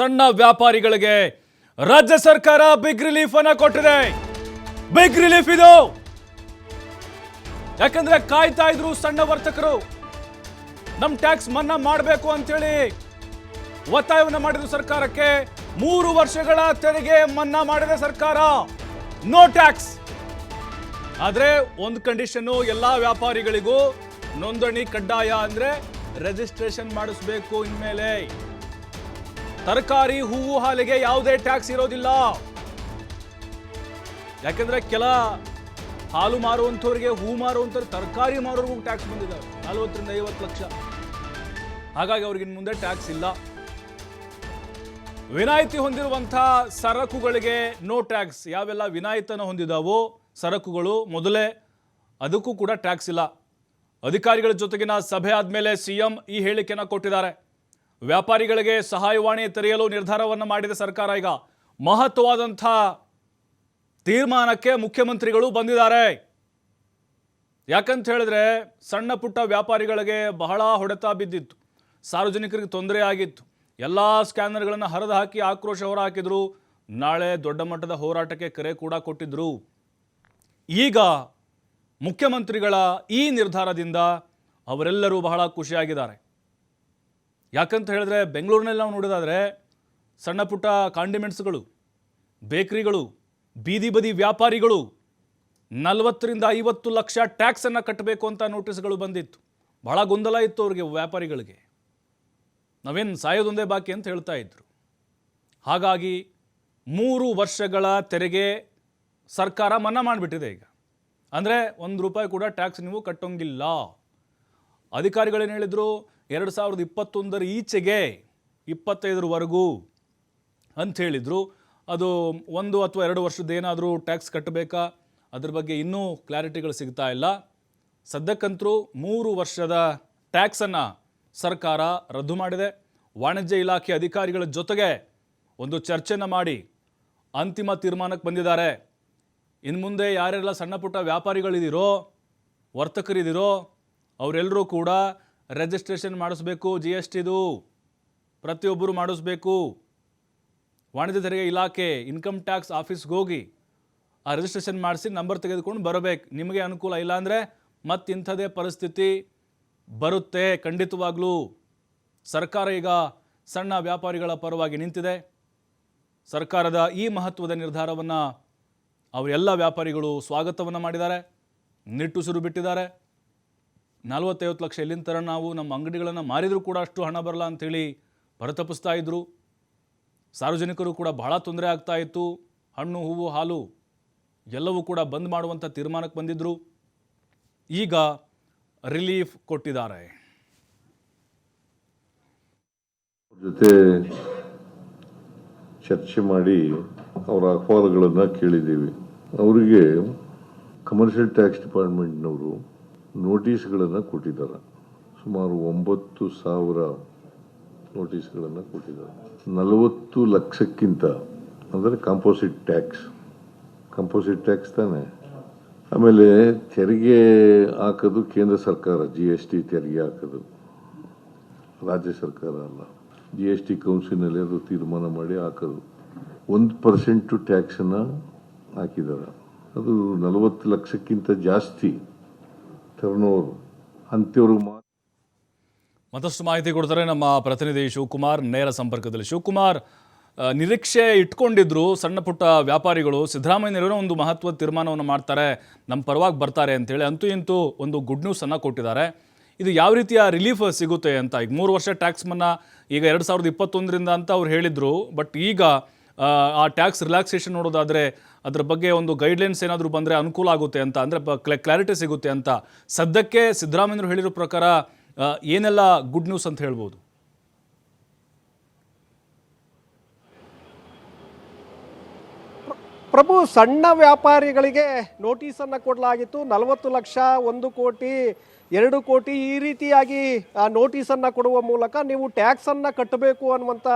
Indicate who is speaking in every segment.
Speaker 1: ಸಣ್ಣ ವ್ಯಾಪಾರಿಗಳಿಗೆ ರಾಜ್ಯ ಸರ್ಕಾರ ಬಿಗ್ ರಿಲೀಫ್ ಅನ್ನ ಕೊಟ್ಟಿದೆ. ಬಿಗ್ ರಿಲೀಫ್ ಇದು. ಯಾಕಂದ್ರೆ ಕಾಯ್ತಾ ಇದ್ರು ಸಣ್ಣ ವರ್ತಕರು. ನಮ್ ಟ್ಯಾಕ್ಸ್ ಮನ್ನಾ ಮಾಡಬೇಕು ಅಂತೇಳಿ ಒತ್ತಾಯವನ್ನ ಮಾಡಿದ್ರು ಸರ್ಕಾರಕ್ಕೆ. ಮೂರು ವರ್ಷಗಳ ತೆರಿಗೆ ಮನ್ನಾ ಮಾಡಿದೆ ಸರ್ಕಾರ. ನೋ ಟ್ಯಾಕ್ಸ್ ಆದ್ರೆ ಒಂದು ಕಂಡೀಷನ್ ಎಲ್ಲಾ ವ್ಯಾಪಾರಿಗಳಿಗೂ ನೋಂದಣಿ ಕಡ್ಡಾಯ ಅಂದ್ರೆ ರಿಜಿಸ್ಟ್ರೇಷನ್ ಮಾಡಿಸ್ಬೇಕು ಇನ್ಮೇಲೆ. ತರಕಾರಿ, ಹೂವು, ಹಾಲಿಗೆ ಯಾವುದೇ ಟ್ಯಾಕ್ಸ್ ಇರೋದಿಲ್ಲ. ಯಾಕಂದ್ರೆ ಕೆಲ ಹಾಲು ಮಾರುವಂಥವ್ರಿಗೆ, ಹೂ ಮಾರುವಂಥವ್ರಿಗೆ ತರಕಾರಿ ಮಾರೋರ್ಗೂ ಟ್ಯಾಕ್ಸ್ ಬಂದಿದ್ದಾರೆ ನಲವತ್ತರಿಂದ ಐವತ್ತು ಲಕ್ಷ. ಹಾಗಾಗಿ ಅವ್ರಿಗಿನ್ ಮುಂದೆ ಟ್ಯಾಕ್ಸ್ ಇಲ್ಲ. ವಿನಾಯಿತಿ ಹೊಂದಿರುವಂತಹ ಸರಕುಗಳಿಗೆ ನೋ ಟ್ಯಾಕ್ಸ್. ಯಾವೆಲ್ಲ ವಿನಾಯಿತನ ಹೊಂದಿದಾವೋ ಸರಕುಗಳು, ಮೊದಲೇ ಅದಕ್ಕೂ ಕೂಡ ಟ್ಯಾಕ್ಸ್ ಇಲ್ಲ. ಅಧಿಕಾರಿಗಳ ಜೊತೆಗಿನ ಸಭೆ ಆದಮೇಲೆ ಸಿಎಂ ಈ ಹೇಳಿಕೆನ ಕೊಟ್ಟಿದ್ದಾರೆ. ವ್ಯಾಪಾರಿಗಳಿಗೆ ಸಹಾಯವಾಣಿ ತೆರೆಯಲು ನಿರ್ಧಾರವನ್ನು ಮಾಡಿದ ಸರ್ಕಾರ ಈಗ ಮಹತ್ವವಾದಂಥ ತೀರ್ಮಾನಕ್ಕೆ ಮುಖ್ಯಮಂತ್ರಿಗಳು ಬಂದಿದ್ದಾರೆ. ಯಾಕಂತ ಹೇಳಿದ್ರೆ ಸಣ್ಣ ಪುಟ್ಟ ವ್ಯಾಪಾರಿಗಳಿಗೆ ಬಹಳ ಹೊಡೆತ ಬಿದ್ದಿತ್ತು. ಸಾರ್ವಜನಿಕರಿಗೆ ತೊಂದರೆ ಆಗಿತ್ತು. ಎಲ್ಲ ಸ್ಕ್ಯಾನರ್ಗಳನ್ನು ಹರಿದು ಹಾಕಿ ಆಕ್ರೋಶ ಹೊರಹಾಕಿದ್ರು. ನಾಳೆ ದೊಡ್ಡ ಮಟ್ಟದ ಹೋರಾಟಕ್ಕೆ ಕರೆ ಕೂಡ ಕೊಟ್ಟಿದ್ರು. ಈಗ ಮುಖ್ಯಮಂತ್ರಿಗಳ ಈ ನಿರ್ಧಾರದಿಂದ ಅವರೆಲ್ಲರೂ ಬಹಳ ಖುಷಿಯಾಗಿದ್ದಾರೆ. ಯಾಕಂತ ಹೇಳಿದ್ರೆ ಬೆಂಗಳೂರಿನಲ್ಲಿ ನಾವು ನೋಡೋದಾದ್ರೆ ಸಣ್ಣ ಪುಟ್ಟ ಕಾಂಡಿಮೆಂಟ್ಸ್ಗಳು ಬೇಕ್ರಿಗಳು ಬೀದಿ ಬದಿ ವ್ಯಾಪಾರಿಗಳು, ನಲವತ್ತರಿಂದ ಐವತ್ತು ಲಕ್ಷ ಟ್ಯಾಕ್ಸನ್ನು ಕಟ್ಟಬೇಕು ಅಂತ ನೋಟಿಸ್ಗಳು ಬಂದಿತ್ತು. ಬಹಳ ಗೊಂದಲ ಇತ್ತು ಅವ್ರಿಗೆ ವ್ಯಾಪಾರಿಗಳಿಗೆ. ನಾವೇನು ಸಾಯೋದೊಂದೇ ಬಾಕಿ ಅಂತ ಹೇಳ್ತಾ ಇದ್ರು. ಹಾಗಾಗಿ ಮೂರು ವರ್ಷಗಳ ತೆರಿಗೆ ಸರ್ಕಾರ ಮನ್ನಾ ಮಾಡಿಬಿಟ್ಟಿದೆ ಈಗ. ಅಂದರೆ ಒಂದು ರೂಪಾಯಿ ಕೂಡ ಟ್ಯಾಕ್ಸ್ ನೀವು ಕಟ್ಟೋಂಗಿಲ್ಲ. ಅಧಿಕಾರಿಗಳೇನು ಹೇಳಿದರು ಎರಡು ಸಾವಿರದ ಇಪ್ಪತ್ತೊಂದರ ಈಚೆಗೆ ಇಪ್ಪತ್ತೈದರವರೆಗೂ ಅಂತ ಹೇಳಿದರು. ಅದು ಒಂದು ಅಥವಾ ಎರಡು ವರ್ಷದ ಏನಾದರೂ ಟ್ಯಾಕ್ಸ್ ಕಟ್ಟಬೇಕಾ? ಅದ್ರ ಬಗ್ಗೆ ಇನ್ನೂ ಕ್ಲಾರಿಟಿಗಳು ಸಿಗ್ತಾ ಇಲ್ಲ. ಸದ್ಯಕ್ಕಂತರೂ ಮೂರು ವರ್ಷದ ಟ್ಯಾಕ್ಸನ್ನು ಸರ್ಕಾರ ರದ್ದು ಮಾಡಿದೆ. ವಾಣಿಜ್ಯ ಇಲಾಖೆ ಅಧಿಕಾರಿಗಳ ಜೊತೆಗೆ ಒಂದು ಚರ್ಚೆನ ಮಾಡಿ ಅಂತಿಮ ತೀರ್ಮಾನಕ್ಕೆ ಬಂದಿದ್ದಾರೆ. ಇನ್ನು ಮುಂದೆ ಯಾರೆಲ್ಲ ಸಣ್ಣ ಪುಟ್ಟ ವ್ಯಾಪಾರಿಗಳಿದ್ದೀರೋ ವರ್ತಕರಿದ್ದೀರೋ ಅವರೆಲ್ಲರೂ ಕೂಡ ರಿಜಿಸ್ಟ್ರೇಷನ್ ಮಾಡಿಸ್ಬೇಕು ಜಿ ಎಸ್ ಟಿದು ಪ್ರತಿಯೊಬ್ಬರು ಮಾಡಿಸ್ಬೇಕು. ವಾಣಿಜ್ಯ ತೆರಿಗೆ ಇಲಾಖೆ ಇನ್ಕಮ್ ಟ್ಯಾಕ್ಸ್ ಆಫೀಸ್ಗೆ ಹೋಗಿ ಆ ರಿಜಿಸ್ಟ್ರೇಷನ್ ಮಾಡಿಸಿ ನಂಬರ್ ತೆಗೆದುಕೊಂಡು ಬರಬೇಕು. ನಿಮಗೆ ಅನುಕೂಲ ಇಲ್ಲಾಂದರೆ ಮತ್ತಿಂಥದೇ ಪರಿಸ್ಥಿತಿ ಬರುತ್ತೆ ಖಂಡಿತವಾಗಲೂ. ಸರ್ಕಾರ ಈಗ ಸಣ್ಣ ವ್ಯಾಪಾರಿಗಳ ಪರವಾಗಿ ನಿಂತಿದೆ. ಸರ್ಕಾರದ ಈ ಮಹತ್ವದ ನಿರ್ಧಾರವನ್ನು ಅವರೆಲ್ಲ ವ್ಯಾಪಾರಿಗಳು ಸ್ವಾಗತವನ್ನು ಮಾಡಿದ್ದಾರೆ. ನಿಟ್ಟುಸಿರು ಬಿಟ್ಟಿದ್ದಾರೆ. ನಲವತ್ತೈವತ್ತು ಲಕ್ಷ ಎಲ್ಲಿನ ಥರ ನಾವು ನಮ್ಮ ಅಂಗಡಿಗಳನ್ನು ಮಾರಿದರೂ ಕೂಡ ಅಷ್ಟು ಹಣ ಬರಲ್ಲ ಅಂಥೇಳಿ ಹೊರತಪ್ಪಿಸ್ತಾ ಇದ್ದರು ಸಾರ್ವಜನಿಕರು ಕೂಡ ಬಹಳ ತೊಂದರೆ ಆಗ್ತಾ ಇತ್ತು. ಹಣ್ಣು, ಹೂವು, ಹಾಲು ಎಲ್ಲವೂ ಕೂಡ ಬಂದ್ ಮಾಡುವಂಥ ತೀರ್ಮಾನಕ್ಕೆ ಬಂದಿದ್ದರು ಈಗ ರಿಲೀಫ್ ಕೊಟ್ಟಿದ್ದಾರೆ.
Speaker 2: ಜೊತೆ ಚರ್ಚೆ ಮಾಡಿ ಅವರ ಅಹವಾಲುಗಳನ್ನು ಕೇಳಿದ್ದೀವಿ. ಅವರಿಗೆ ಕಮರ್ಷಿಯಲ್ ಟ್ಯಾಕ್ಸ್ ಡಿಪಾರ್ಟ್ಮೆಂಟ್ನವರು ನೋಟಿಸ್ಗಳನ್ನು ಕೊಟ್ಟಿದ್ದಾರೆ. ಸುಮಾರು ಒಂಬತ್ತು ಸಾವಿರ ನೋಟಿಸ್ಗಳನ್ನು ಕೊಟ್ಟಿದ್ದಾರೆ. ನಲವತ್ತು ಲಕ್ಷಕ್ಕಿಂತ ಅಂದರೆ ಕಾಂಪೋಸಿಟ್ ಟ್ಯಾಕ್ಸ್ ಕಾಂಪೋಸಿಟ್ ಟ್ಯಾಕ್ಸ್ ತಾನೆ. ಆಮೇಲೆ ತೆರಿಗೆ ಹಾಕೋದು ಕೇಂದ್ರ ಸರ್ಕಾರ ಜಿ ಎಸ್ ಟಿ ತೆರಿಗೆ ಹಾಕೋದು. ರಾಜ್ಯ ಸರ್ಕಾರ ಅಲ್ಲ. ಜಿ ಎಸ್ ಟಿ ಕೌನ್ಸಿಲ್ನಲ್ಲಿ ಅದು ತೀರ್ಮಾನ ಮಾಡಿ ಹಾಕೋದು. ಒಂದು ಪರ್ಸೆಂಟು ಟ್ಯಾಕ್ಸನ್ನು ಹಾಕಿದ್ದಾರೆ. ಅದು ನಲವತ್ತು ಲಕ್ಷಕ್ಕಿಂತ ಜಾಸ್ತಿ ಟರ್ನ್ ಓವರ್ ಅಂಥವ್ರಿಗೆ
Speaker 1: ಮತ್ತಷ್ಟು ಮಾಹಿತಿ ಕೊಡ್ತಾರೆ ನಮ್ಮ ಪ್ರತಿನಿಧಿ ಶಿವಕುಮಾರ್ ನೇರ ಸಂಪರ್ಕದಲ್ಲಿ. ಶಿವಕುಮಾರ್ ನಿರೀಕ್ಷೆ ಇಟ್ಕೊಂಡಿದ್ರು ಸಣ್ಣ ಪುಟ್ಟ ವ್ಯಾಪಾರಿಗಳು. ಸಿದ್ದರಾಮಯ್ಯನವರ ಒಂದು ಮಹತ್ವದ ತೀರ್ಮಾನವನ್ನು ಮಾಡ್ತಾರೆ. ನಮ್ಮ ಪರವಾಗಿ ಬರ್ತಾರೆ ಅಂತೇಳಿ ಅಂತೂ ಇಂತೂ ಒಂದು ಗುಡ್ ನ್ಯೂಸ್ ಅನ್ನ ಕೊಟ್ಟಿದ್ದಾರೆ. ಇದು ಯಾವ ರೀತಿಯ ರಿಲೀಫ್ ಸಿಗುತ್ತೆ ಅಂತ, ಈಗ ಮೂರು ವರ್ಷ ಟ್ಯಾಕ್ಸ್ ಮನ್ನಾ ಈಗ ಎರಡು ಸಾವಿರದ ಇಪ್ಪತ್ತೊಂದರಿಂದ ಅಂತ ಅವ್ರು ಹೇಳಿದರು. ಬಟ್ ಈಗ ಆ, ಟ್ಯಾಕ್ಸ್ ರಿಲ್ಯಾಕ್ಸೇಷನ್ ನೋಡೋದಾದರೆ ಅದರ ಬಗ್ಗೆ ಒಂದು ಗೈಡ್ಲೈನ್ಸ್ ಏನಾದರೂ ಬಂದರೆ ಅನುಕೂಲ ಆಗುತ್ತೆ ಅಂತ ಅಂದರೆ ಕ್ಲಾರಿಟಿ ಸಿಗುತ್ತೆ ಅಂತ. ಸದ್ಯಕ್ಕೆ ಸಿದ್ದರಾಮಯ್ಯರು ಹೇಳಿರೋ ಪ್ರಕಾರ ಏನೆಲ್ಲ ಗುಡ್ ನ್ಯೂಸ್ ಅಂತ ಹೇಳ್ಬೋದು?
Speaker 3: ಪ್ರಭು ಸಣ್ಣ ವ್ಯಾಪಾರಿಗಳಿಗೆ ನೋಟಿಸನ್ನು ಕೊಡಲಾಗಿತ್ತು. ನಲವತ್ತು ಲಕ್ಷ ಒಂದು ಕೋಟಿ ಎರಡು ಕೋಟಿ ಈ ರೀತಿಯಾಗಿ ಆ ನೋಟಿಸನ್ನು ಕೊಡುವ ಮೂಲಕ ನೀವು ಟ್ಯಾಕ್ಸನ್ನು ಕಟ್ಟಬೇಕು ಅನ್ನುವಂಥ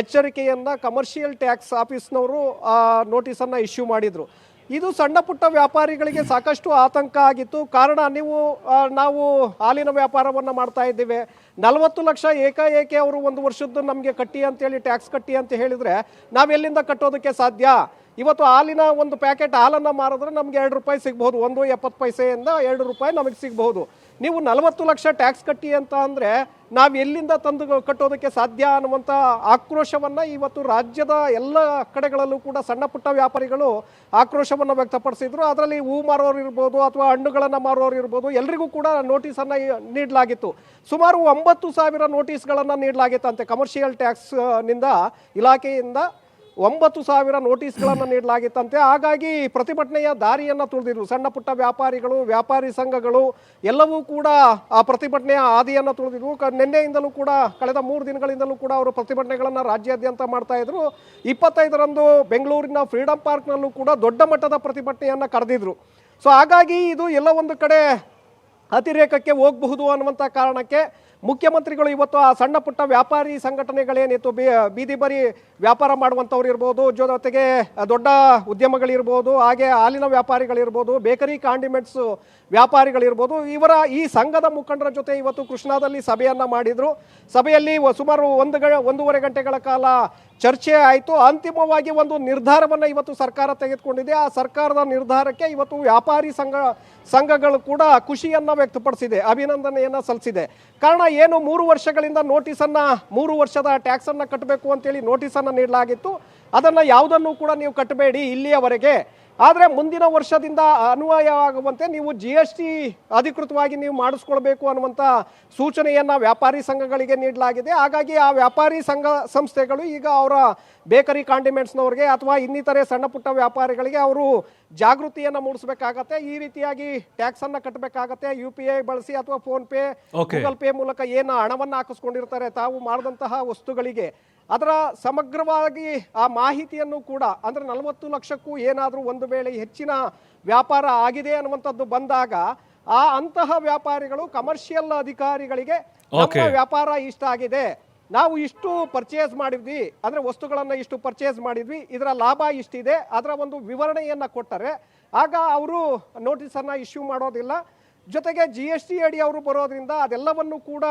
Speaker 3: ಎಚ್ಚರಿಕೆಯನ್ನು ಕಮರ್ಷಿಯಲ್ ಟ್ಯಾಕ್ಸ್ ಆಫೀಸ್ನವರು ನೋಟಿಸನ್ನು ಇಶ್ಯೂ ಮಾಡಿದರು. ಇದು ಸಣ್ಣ ಪುಟ್ಟ ವ್ಯಾಪಾರಿಗಳಿಗೆ ಸಾಕಷ್ಟು ಆತಂಕ ಆಗಿತ್ತು. ಕಾರಣ ನೀವು ನಾವು ಹಾಲಿನ ವ್ಯಾಪಾರವನ್ನು ಮಾಡ್ತಾ ಇದ್ದೇವೆ. ನಲವತ್ತು ಲಕ್ಷ ಏಕಾಏಕಿ ಅವರು ಒಂದು ವರ್ಷದ್ದು ನಮಗೆ ಕಟ್ಟಿ ಅಂತೇಳಿ ಟ್ಯಾಕ್ಸ್ ಕಟ್ಟಿ ಅಂತ ಹೇಳಿದರೆ ನಾವೆಲ್ಲಿಂದ ಕಟ್ಟೋದಕ್ಕೆ ಸಾಧ್ಯ? ಇವತ್ತು ಹಾಲಿನ ಒಂದು ಪ್ಯಾಕೆಟ್ ಹಾಲನ್ನು ಮಾರಿದ್ರೆ ನಮಗೆ ಎರಡು ರೂಪಾಯಿ ಸಿಗ್ಬೋದು ಒಂದು ಎಪ್ಪತ್ತು ಪೈಸೆಯಿಂದ ಎರಡು ರೂಪಾಯಿ ನಮಗೆ ಸಿಗ್ಬಹುದು. ನೀವು ನಲವತ್ತು ಲಕ್ಷ ಟ್ಯಾಕ್ಸ್ ಕಟ್ಟಿ ಅಂತ ಅಂದರೆ ನಾವು ಎಲ್ಲಿಂದ ತಂದು ಕಟ್ಟೋದಕ್ಕೆ ಸಾಧ್ಯ ಅನ್ನುವಂಥ ಆಕ್ರೋಶವನ್ನು ಇವತ್ತು ರಾಜ್ಯದ ಎಲ್ಲ ಕಡೆಗಳಲ್ಲೂ ಕೂಡ ಸಣ್ಣ ಪುಟ್ಟ ವ್ಯಾಪಾರಿಗಳು ಆಕ್ರೋಶವನ್ನು ವ್ಯಕ್ತಪಡಿಸಿದ್ರು. ಅದರಲ್ಲಿ ಹೂ ಮಾರೋರು ಇರ್ಬೋದು ಅಥವಾ ಹಣ್ಣುಗಳನ್ನು ಮಾರೋರು ಇರ್ಬೋದು, ಎಲ್ರಿಗೂ ಕೂಡ ನೋಟಿಸನ್ನು ನೀಡಲಾಗಿತ್ತು. ಸುಮಾರು ಒಂಬತ್ತು ಸಾವಿರ ನೋಟಿಸ್ಗಳನ್ನು ನೀಡಲಾಗಿತ್ತಂತೆ ಕಮರ್ಷಿಯಲ್ ಟ್ಯಾಕ್ಸ್ನಿಂದ ಇಲಾಖೆಯಿಂದ. ಒಂಬತ್ತು ಸಾವಿರ ನೋಟಿಸ್ಗಳನ್ನು ನೀಡಲಾಗಿತ್ತಂತೆ. ಹಾಗಾಗಿ ಪ್ರತಿಭಟನೆಯ ದಾರಿಯನ್ನು ತುಳಿದಿದ್ರು. ಸಣ್ಣ ಪುಟ್ಟ ವ್ಯಾಪಾರಿಗಳು, ವ್ಯಾಪಾರಿ ಸಂಘಗಳು ಎಲ್ಲವೂ ಕೂಡ ಆ ಪ್ರತಿಭಟನೆಯ ಹಾದಿಯನ್ನು ತುಳಿದಿದ್ರು. ನಿನ್ನೆಯಿಂದಲೂ ಕೂಡ ಕಳೆದ ಮೂರು ದಿನಗಳಿಂದಲೂ ಕೂಡ ಅವರು ಪ್ರತಿಭಟನೆಗಳನ್ನು ರಾಜ್ಯಾದ್ಯಂತ ಮಾಡ್ತಾ ಇದ್ರು. ಇಪ್ಪತ್ತೈದರಂದು ಬೆಂಗಳೂರಿನ ಫ್ರೀಡಂ ಪಾರ್ಕ್ನಲ್ಲೂ ಕೂಡ ದೊಡ್ಡ ಮಟ್ಟದ ಪ್ರತಿಭಟನೆಯನ್ನು ಕರೆದಿದ್ರು. ಸೊ, ಹಾಗಾಗಿ ಇದು ಎಲ್ಲ ಒಂದು ಕಡೆ ಅತಿರೇಕಕ್ಕೆ ಹೋಗಬಹುದು ಅನ್ನುವಂಥ ಕಾರಣಕ್ಕೆ ಮುಖ್ಯಮಂತ್ರಿಗಳು ಇವತ್ತು ಆ ಸಣ್ಣ ಪುಟ್ಟ ವ್ಯಾಪಾರಿ ಸಂಘಟನೆಗಳೇನಿತ್ತು ಬೀದಿ ಬರಿ ವ್ಯಾಪಾರ ಮಾಡುವಂಥವ್ರು ಇರ್ಬೋದು, ಜೊತೆಗೆ ದೊಡ್ಡ ಉದ್ಯಮಗಳಿರ್ಬೋದು, ಹಾಗೆ ಹಾಲಿನ ವ್ಯಾಪಾರಿಗಳಿರ್ಬೋದು, ಬೇಕರಿ ಕಾಂಡಿಮೆಂಟ್ಸ್ ವ್ಯಾಪಾರಿಗಳಿರ್ಬೋದು ಇವರ ಈ ಸಂಘದ ಮುಖಂಡರ ಜೊತೆ ಇವತ್ತು ಕೃಷ್ಣಾದಲ್ಲಿ ಸಭೆಯನ್ನು ಮಾಡಿದರು. ಸಭೆಯಲ್ಲಿ ಸುಮಾರು ಒಂದು ಗ ಒಂದೂವರೆ ಗಂಟೆಗಳ ಕಾಲ ಚರ್ಚೆ ಆಯಿತು. ಅಂತಿಮವಾಗಿ ಒಂದು ನಿರ್ಧಾರವನ್ನು ಇವತ್ತು ಸರ್ಕಾರ ತೆಗೆದುಕೊಂಡಿದೆ. ಆ ಸರ್ಕಾರದ ನಿರ್ಧಾರಕ್ಕೆ ಇವತ್ತು ವ್ಯಾಪಾರಿ ಸಂಘ, ಸಂಘಗಳು ಕೂಡ ಖುಷಿಯನ್ನು ವ್ಯಕ್ತಪಡಿಸಿದೆ. ಅಭಿನಂದನೆಯನ್ನು ಸಲ್ಲಿಸಿದೆ. ಕಾರಣ ಏನು? ಮೂರು ವರ್ಷಗಳಿಂದ ನೋಟಿಸನ್ನು, ಮೂರು ವರ್ಷದ ಟ್ಯಾಕ್ಸನ್ನು ಕಟ್ಟಬೇಕು ಅಂತೇಳಿ ನೋಟಿಸನ್ನು ನೀಡಲಾಗಿತ್ತು. ಅದನ್ನು ಯಾವುದನ್ನು ಕೂಡ ನೀವು ಕಟ್ಟಬೇಡಿ ಇಲ್ಲಿಯವರೆಗೆ. ಆದರೆ ಮುಂದಿನ ವರ್ಷದಿಂದ ಅನ್ವಯವಾಗುವಂತೆ ನೀವು ಜಿ ಎಸ್ ಟಿ ಅಧಿಕೃತವಾಗಿ ನೀವು ಮಾಡಿಸ್ಕೊಳ್ಬೇಕು ಅನ್ನುವಂಥ ಸೂಚನೆಯನ್ನು ವ್ಯಾಪಾರಿ ಸಂಘಗಳಿಗೆ ನೀಡಲಾಗಿದೆ. ಹಾಗಾಗಿ ಆ ವ್ಯಾಪಾರಿ ಸಂಘ ಸಂಸ್ಥೆಗಳು ಈಗ ಅವರ ಬೇಕರಿ ಕಾಂಡಿಮೆಂಟ್ಸ್ನವ್ರಿಗೆ ಅಥವಾ ಇನ್ನಿತರೆ ಸಣ್ಣ ಪುಟ್ಟ ವ್ಯಾಪಾರಿಗಳಿಗೆ ಅವರು ಜಾಗೃತಿಯನ್ನು ಮೂಡಿಸಬೇಕಾಗತ್ತೆ. ಈ ರೀತಿಯಾಗಿ ಟ್ಯಾಕ್ಸನ್ನು ಕಟ್ಟಬೇಕಾಗತ್ತೆ ಯು ಪಿ ಐ ಬಳಸಿ ಅಥವಾ ಫೋನ್ ಪೇ ಗೂಗಲ್ ಪೇ ಮೂಲಕ ಏನು ಹಣವನ್ನು ಹಾಕಿಸ್ಕೊಂಡಿರ್ತಾರೆ ತಾವು ಮಾಡಿದಂತಹ ವಸ್ತುಗಳಿಗೆ. ಅದರ ಸಮಗ್ರವಾಗಿ ಆ ಮಾಹಿತಿಯನ್ನು ಕೂಡ ಅಂದರೆ ನಲವತ್ತು ಲಕ್ಷಕ್ಕೂ ಏನಾದರೂ ಒಂದು ವೇಳೆ ಹೆಚ್ಚಿನ ವ್ಯಾಪಾರ ಆಗಿದೆ ಅನ್ನುವಂಥದ್ದು ಬಂದಾಗ ಆ ಅಂತಹ ವ್ಯಾಪಾರಿಗಳು ಕಮರ್ಷಿಯಲ್ ಅಧಿಕಾರಿಗಳಿಗೆ ವ್ಯಾಪಾರ ಇಷ್ಟ ಆಗಿದೆ. ನಾವು ಇಷ್ಟು ಪರ್ಚೇಸ್ ಮಾಡಿದ್ವಿ ಅಂದರೆ ವಸ್ತುಗಳನ್ನು ಇಷ್ಟು ಪರ್ಚೇಸ್ ಮಾಡಿದ್ವಿ ಇದರ ಲಾಭ ಇಷ್ಟಿದೆ ಅದರ ಒಂದು ವಿವರಣೆಯನ್ನು ಕೊಟ್ಟರೆ ಆಗ ಅವರು ನೋಟಿಸನ್ನು ಇಶ್ಯೂ ಮಾಡೋದಿಲ್ಲ. ಜೊತೆಗೆ ಜಿ ಎಸ್ ಟಿ ಅಡಿ ಅವರು ಬರೋದ್ರಿಂದ ಅದೆಲ್ಲವನ್ನು ಕೂಡ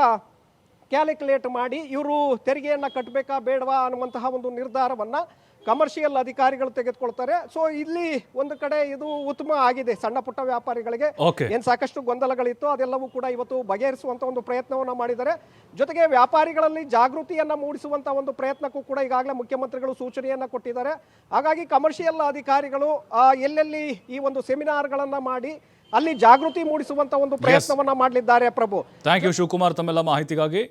Speaker 3: ಕ್ಯಾಲ್ಕುಲೇಟ್ ಮಾಡಿ ಇವರು ತೆರಿಗೆಯನ್ನು ಕಟ್ಟಬೇಕಾ ಬೇಡವಾ ಅನ್ನುವಂತಹ ಒಂದು ನಿರ್ಧಾರವನ್ನು ಕಮರ್ಷಿಯಲ್ ಅಧಿಕಾರಿಗಳು ತೆಗೆದುಕೊಳ್ತಾರೆ. ಸೊ ಇಲ್ಲಿ ಒಂದು ಕಡೆ ಇದು ಉತ್ತಮ ಆಗಿದೆ ಸಣ್ಣ ಪುಟ್ಟ ವ್ಯಾಪಾರಿಗಳಿಗೆ. ಏನು ಸಾಕಷ್ಟು ಗೊಂದಲಗಳಿತ್ತು ಅದೆಲ್ಲವೂ ಕೂಡ ಇವತ್ತು ಬಗೆಹರಿಸುವಂತ ಒಂದು ಪ್ರಯತ್ನವನ್ನು ಮಾಡಿದ್ದಾರೆ. ಜೊತೆಗೆ ವ್ಯಾಪಾರಿಗಳಲ್ಲಿ ಜಾಗೃತಿಯನ್ನ ಮೂಡಿಸುವಂತ ಒಂದು ಪ್ರಯತ್ನಕ್ಕೂ ಕೂಡ ಈಗಾಗಲೇ ಮುಖ್ಯಮಂತ್ರಿಗಳು ಸೂಚನೆಯನ್ನ ಕೊಟ್ಟಿದ್ದಾರೆ. ಹಾಗಾಗಿ ಕಮರ್ಷಿಯಲ್ ಅಧಿಕಾರಿಗಳು ಎಲ್ಲೆಲ್ಲಿ ಈ ಒಂದು ಸೆಮಿನಾರ್ಗಳನ್ನು ಮಾಡಿ ಅಲ್ಲಿ ಜಾಗೃತಿ ಮೂಡಿಸುವಂತ ಒಂದು ಪ್ರಯತ್ನವನ್ನ ಮಾಡಲಿದ್ದಾರೆ ಪ್ರಭು.
Speaker 1: ಥ್ಯಾಂಕ್ ಯು ಶಿವಕುಮಾರ್ ತಮ್ಮೆಲ್ಲ ಮಾಹಿತಿಗಾಗಿ.